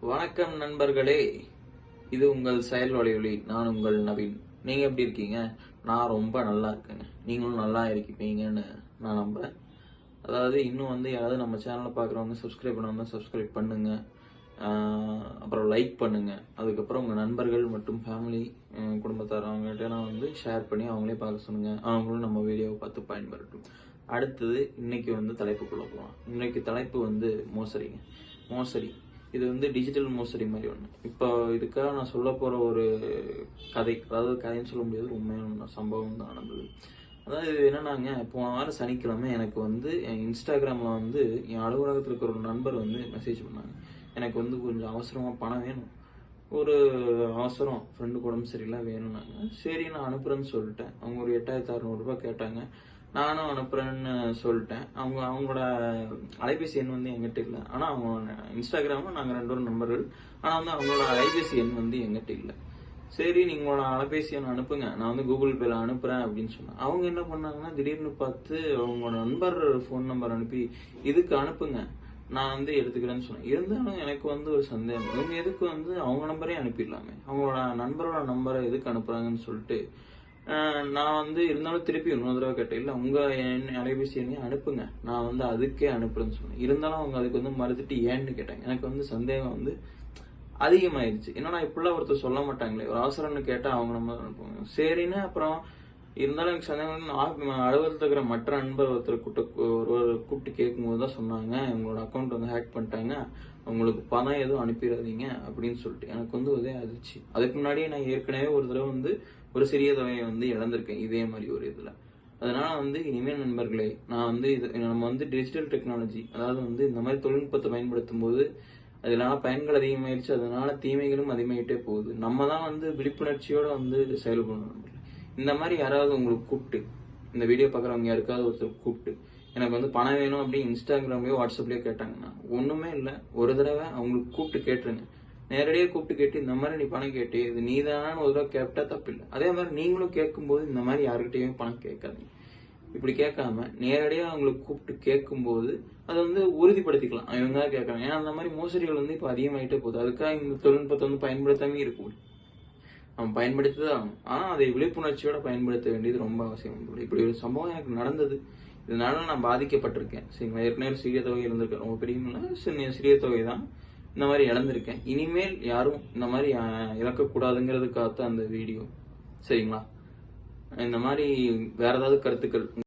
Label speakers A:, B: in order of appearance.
A: வணக்கம் நண்பர்களே. இது உங்கள் செயல் வலையொலி நான் உங்கள் நவீன். நீங்க எப்படி இருக்கீங்க? நான் ரொம்ப நல்லா இருக்கேங்க. நீங்களும் நல்லா இருக்கீங்கன்னு நான் நம்புறேன். அதாவது இன்னும் வந்து யாராவது நம்ம சேனலை பார்க்குறவங்க சப்ஸ்கிரைப் பண்ணவங்க சப்ஸ்கிரைப் பண்ணுங்க. அப்புறம் லைக் பண்ணுங்க. அதுக்கப்புறம் உங்கள் நண்பர்கள் மற்றும் ஃபேமிலி குடும்பத்தாரவங்கள்ட்டலாம் வந்து ஷேர் பண்ணி அவங்களே பார்க்க சொல்லுங்க. அவங்களும் நம்ம வீடியோவை பார்த்து பயன்பெறட்டும். அடுத்தது இன்னைக்கு வந்து தலைப்புக்குள்ளே போகலாம் இன்னைக்கு தலைப்பு வந்து மோசடிங்க. மோசடி. இது வந்து டிஜிட்டல் மோசடி மாதிரி ஒன்று இப்போ இதுக்காக நான் சொல்ல போகிற ஒரு கதை அதாவது கதைன்னு சொல்ல முடியாது உண்மையான சம்பவம் தான் நடந்தது. அதாவது இது என்னன்னாங்க போன வாரம் சனிக்கிழமை எனக்கு வந்து என் இன்ஸ்டாகிராமில் வந்து என் அலுவலகத்தில் இருக்கிற ஒரு நண்பர் வந்து மெசேஜ் பண்ணாங்க. எனக்கு வந்து கொஞ்சம் அவசரமாக பணம் வேணும். ஒரு அவசரம் ஃப்ரெண்டு உடம்பு சரியில்லாம் வேணும்னாங்க. சரி நான் அனுப்புகிறேன்னு சொல்லிட்டேன். அவங்க ஒரு எட்டாயிரத்து அறநூறுபா கேட்டாங்க. நானும் அனுப்புறேன்னு சொல்லிட்டேன். அவங்க அவங்களோட அலைபேசி எண் வந்து எங்கிட்ட இல்லை. ஆனால் அவங்க இன்ஸ்டாகிராமும் நாங்கள் ரெண்டு ஒரு நம்பர்கள் ஆனால் வந்து அவங்களோட அலைபேசி எண் வந்து எங்கிட்ட இல்லை. சரி நீங்களோட அலைபேசி எண் அனுப்புங்க. நான் வந்து கூகுள் பேல அனுப்புறேன் அப்படின்னு சொன்னேன். அவங்க என்ன பண்ணாங்கன்னா திடீர்னு பார்த்து அவங்களோட நண்பர் ஃபோன் நம்பர் அனுப்பி இதுக்கு அனுப்புங்க. நான் வந்து எடுத்துக்கிறேன்னு சொன்னேன். இருந்தாலும் எனக்கு வந்து ஒரு சந்தேகம். இவங்க எதுக்கு வந்து அவங்க நம்பரே அனுப்பிடலாமே? அவங்களோட நண்பரோட நம்பரை எதுக்கு அனுப்புறாங்கன்னு சொல்லிட்டு நான் வந்து இருந்தாலும் திருப்பி இன்னொரு தடவை கேட்டேன். இல்லை உங்கள் என் அலைபேசி எண்ணையும் அனுப்புங்க. நான் வந்து அதுக்கே அனுப்புறேன்னு சொன்னேன். இருந்தாலும் அவங்க அதுக்கு வந்து மறுத்துட்டு ஏன்னு கேட்டாங்க. எனக்கு வந்து சந்தேகம் வந்து அதிகமாயிருச்சு. நான் இப்படிலாம் ஒருத்தர் சொல்ல மாட்டாங்களே. ஒரு அவசரம்னு கேட்டால் அவங்க நம்ம அனுப்புவாங்க. சரின்னு அப்புறம் இருந்தாலும் எனக்கு சந்தேகம் வந்து இருக்கிற மற்ற நண்பர் ஒருத்தர் கூட்ட ஒரு கூப்பிட்டு கேட்கும்போது தான் சொன்னாங்க உங்களோட அக்கௌண்ட் வந்து ஹேக் பண்ணிட்டாங்க உங்களுக்கு பணம் எதுவும் அனுப்பிடாதீங்க அப்படின்னு சொல்லிட்டு. எனக்கு வந்து ஒரே அதிர்ச்சி. அதுக்கு முன்னாடியே நான் ஏற்கனவே ஒரு தடவை வந்து ஒரு சிறிய தொகையை வந்து இழந்திருக்கேன் இதே மாதிரி ஒரு இதில். அதனால வந்து இனிமேல் நண்பர்களே நான் வந்து இது நம்ம வந்து டிஜிட்டல் டெக்னாலஜி அதாவது வந்து இந்த மாதிரி தொழில்நுட்பத்தை பயன்படுத்தும் போது அதனால பயன்கள் அதிகமாயிருச்சு அதனால தீமைகளும் அதிகமாயிட்டே போகுது. நம்ம தான் வந்து விழிப்புணர்ச்சியோட வந்து செயல்படணும் இந்த மாதிரி யாராவது உங்களுக்கு கூப்பிட்டு இந்த வீடியோ பார்க்குறவங்க யாருக்காவது ஒருத்தர் கூப்பிட்டு எனக்கு வந்து பணம் வேணும் அப்படின்னு இன்ஸ்டாகிராம்லேயோ வாட்ஸ்அப்லேயோ கேட்டாங்கன்னா ஒன்றுமே இல்லை. ஒரு தடவை அவங்களுக்கு கூப்பிட்டு கேட்டுருங்க. நேரடியாக கூப்பிட்டு கேட்டு இந்த மாதிரி நீ பணம் கேட்டு இது நீ ஒரு தடவை கேட்டா தப்பில்லை. அதே மாதிரி நீங்களும் கேட்கும்போது இந்த மாதிரி யாருக்கிட்டையும் பணம் கேட்காதீங்க. இப்படி கேட்காம நேரடியாக அவங்களுக்கு கூப்பிட்டு கேட்கும்போது அதை வந்து உறுதிப்படுத்திக்கலாம். இவங்க தான் கேட்கறாங்க. ஏன்னா அந்த மாதிரி மோசடிகள் வந்து இப்போ அதிகமாகிட்டே போகுது. அதுக்காக இந்த தொழில்நுட்பத்தை வந்து பயன்படுத்தாமே இருக்கும் நம்ம பயன்படுத்தி தான் ஆனால் அதை விழிப்புணர்ச்சியோட பயன்படுத்த வேண்டியது ரொம்ப அவசியம். இப்படி ஒரு சம்பவம் எனக்கு நடந்தது. இதனால நான் பாதிக்கப்பட்டிருக்கேன். சரிங்களா? ஏற்கனவே சிறிய தொகை இருந்திருக்கேன் ரொம்ப பெரிய சின்ன சிறிய தொகை தான். இந்த மாதிரி இழந்திருக்கேன். இனிமேல் யாரும் இந்த மாதிரி இழக்கக்கூடாதுங்கிறதுக்காக தான் அந்த வீடியோ. சரிங்களா? இந்த மாதிரி வேற ஏதாவது கருத்துக்கள்